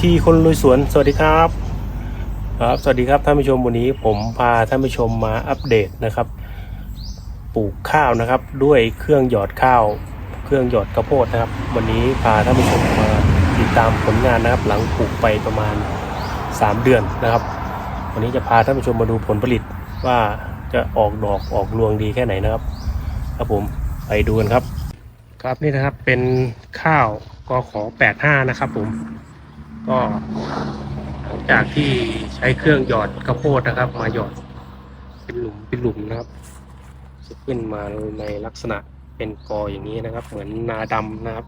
ทีคนลุยสวน สวัสดีครับ ครับ สวัสดีครับท่านผู้ชมวันนี้ผมพาท่านผู้ชมมาอัปเดตนะครับ ปลูกข้าวนะครับ ด้วยเครื่องหยอดข้าว เครื่องหยอดข้าวโพดนะครับ วันนี้พาท่านผู้ชมมาติดตามผลงานนะครับ หลังปลูกไปประมาณ 3 เดือนนะครับ วันนี้จะพาท่านผู้ชมมาดูผลผลิตว่าจะออกดอกออกรวงดีแค่ไหนนะครับ ครับผมไปดูกันครับ ครับนี่นะครับเป็นข้าวกอขอ85 นะครับผม ก็หลังจากที่ใช้เครื่องหยอดข้าวโพดนะครับ มาหยอดเป็นหลุมเป็นหลุมนะครับจะขึ้นมาในลักษณะเป็นกออย่างนี้นะครับ เหมือนนาดำนะครับ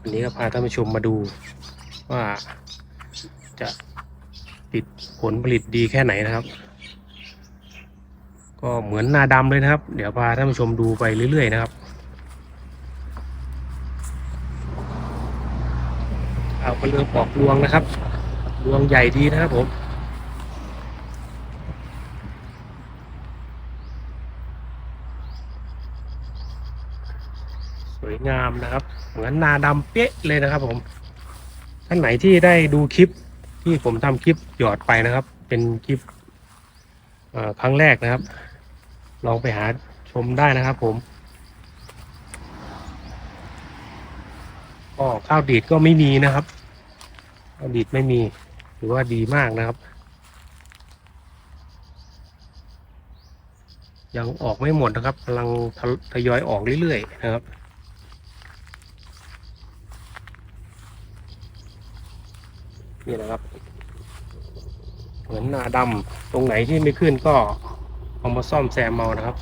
วันนี้ก็พาท่านผู้ชมมาดูว่าจะติดผลผลิตดีแค่ไหนนะครับ ก็เหมือนนาดำเลยนะครับ เดี๋ยวพาท่านผู้ชมดูไปเรื่อยๆนะครับ เอาไปเรือปอกรวงนะครับรวงใหญ่ดีนะครับผมสวยงามนะครับ เหมือนนาดำเป๊ะเลยนะครับผมท่านไหนที่ได้ดูคลิปที่ผมทำคลิปหยอดไปนะครับ เป็นคลิปครั้งแรกนะครับ ลองไปหาชมได้นะครับผม ก็ข้าวดีดก็ไม่มีนะครับข้าวดีดไม่มีถือว่าดีมากนะครับ ยังออกไม่หมดนะครับกำลังททยอยออกเรื่อยๆนะครับนี่นะครับเหมือนนาดำตรงไหนที่ไม่ขึ้นก็เอามาซ่อมแซมเมานะครับ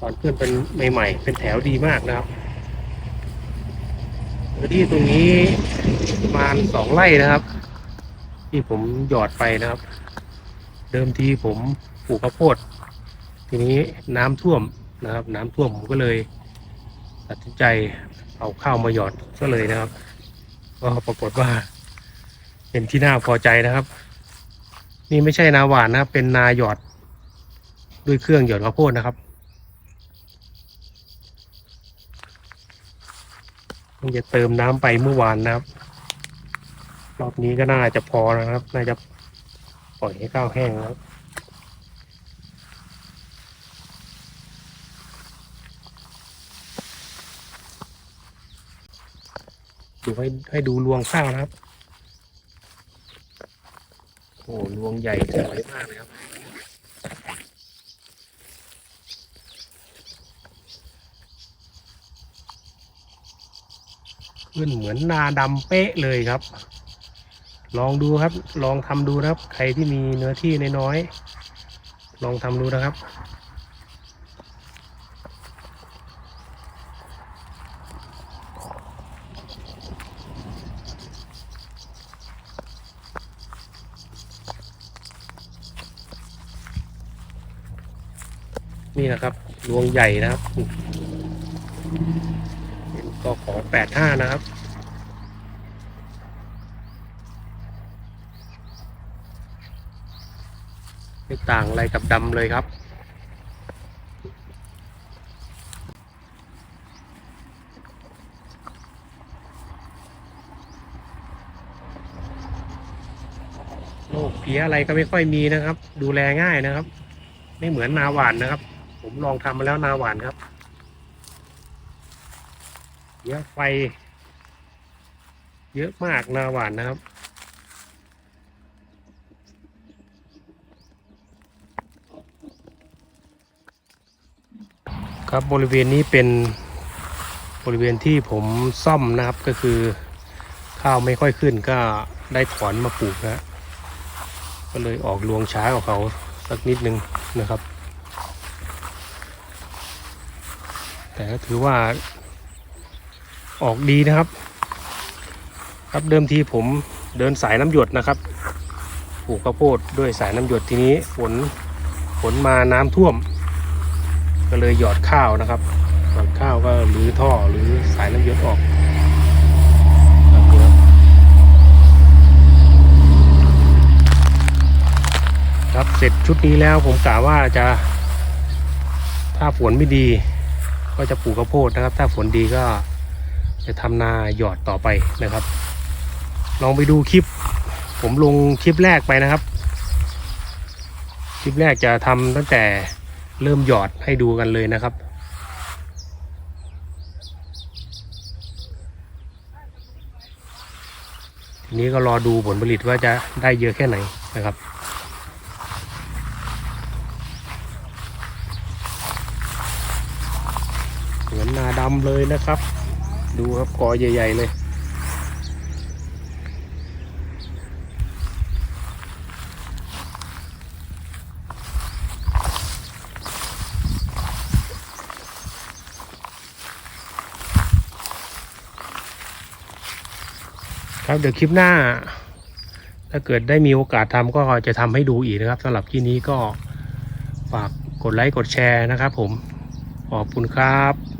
ตอนขึ้นเป็นใหม่ ๆ เป็นแถวดีมากนะครับ พื้นที่ตรงนี้ประมาณสองไร่นะครับ ที่ผมหยอดไปนะครับ เดิมทีผมปลูกข้าวโพด ทีนี้น้ำท่วมนะครับ น้ำท่วมผมก็เลย ตัดสินใจเอาข้าวมาหยอดซะเลยนะครับ ก็ปรากฏว่า เป็นที่น่าพอใจนะครับ นี่ไม่ใช่นาหวานนะครับ เป็นนาหยอดด้วยเครื่องหยอดข้าวโพดนะครับ เพิ่งจะเติมน้ำไปเมื่อวานนะครับ รอบนี้ก็น่าจะพอนะครับ น่าจะปล่อยให้ข้าวแห้งแล้วดูให้ให้ดูรวงข้าวนะครับ โอ้รวงใหญ่สวยมากเลยครับ ขึ้นเหมือนนาดำเป๊ะเลยครับ ลองดูครับ ลองทำดูนะครับ ใครที่มีเนื้อที่น้อยๆลองทำดูนะครับนี่นะครับรวงใหญ่นะครับ ก็ขอแปดห้านะครับ ไม่ต่างอะไรกับดำเลยครับ โรคเพี้ยอะไรก็ไม่ค่อยมีนะครับ ดูแลง่ายนะครับ ไม่เหมือนนาหวานนะครับ ผมลองทำมาแล้วนาหวานครับ เยอะไฟ เยอะมากนาหวานนะครับครับบริเวณนี้เป็นบริเวณที่ผมซ่อมนะครับก็คือข้าวไม่ค่อยขึ้นก็ได้ถอนมาปลูกนะก็เลยออกรวงช้ากว่าเขาสักนิดนึงนะครับ แต่ก็ถือว่า ออกดีนะครับ ครับเดิมทีผมเดินสายน้ำหยดนะครับปลูกข้าวโพดด้วยสายน้ำหยดทีนี้ฝนฝนมาน้ำท่วม ก็เลยหยอดข้าวนะครับหยอดข้าวก็หรือท่อหรือสายน้ำหยดออกครับเนี่ยครับเสร็จชุดนี้แล้วผมกะว่าจะ ถ้าฝนไม่ดี ก็จะปลูกข้าวโพดนะครับ ถ้าฝนดีก็ จะทำนาหยอดต่อไปนะครับ ลองไปดูคลิป ผมลงคลิปแรกไปนะครับ คลิปแรกจะทำตั้งแต่เริ่มหยอดให้ดูกันเลยนะครับทีนี้ก็รอดูผลผลิตว่าจะได้เยอะแค่ไหนนะครับ เหมือนนาดำเลยนะครับ ดูครับกอใหญ่ ๆ เลย ครับเดี๋ยวคลิปหน้า ถ้าเกิดได้มีโอกาสทำก็จะทำให้ดูอีกนะครับสำหรับที่นี้ก็ฝากกดไลค์กดแชร์นะครับผม ขอบคุณครับ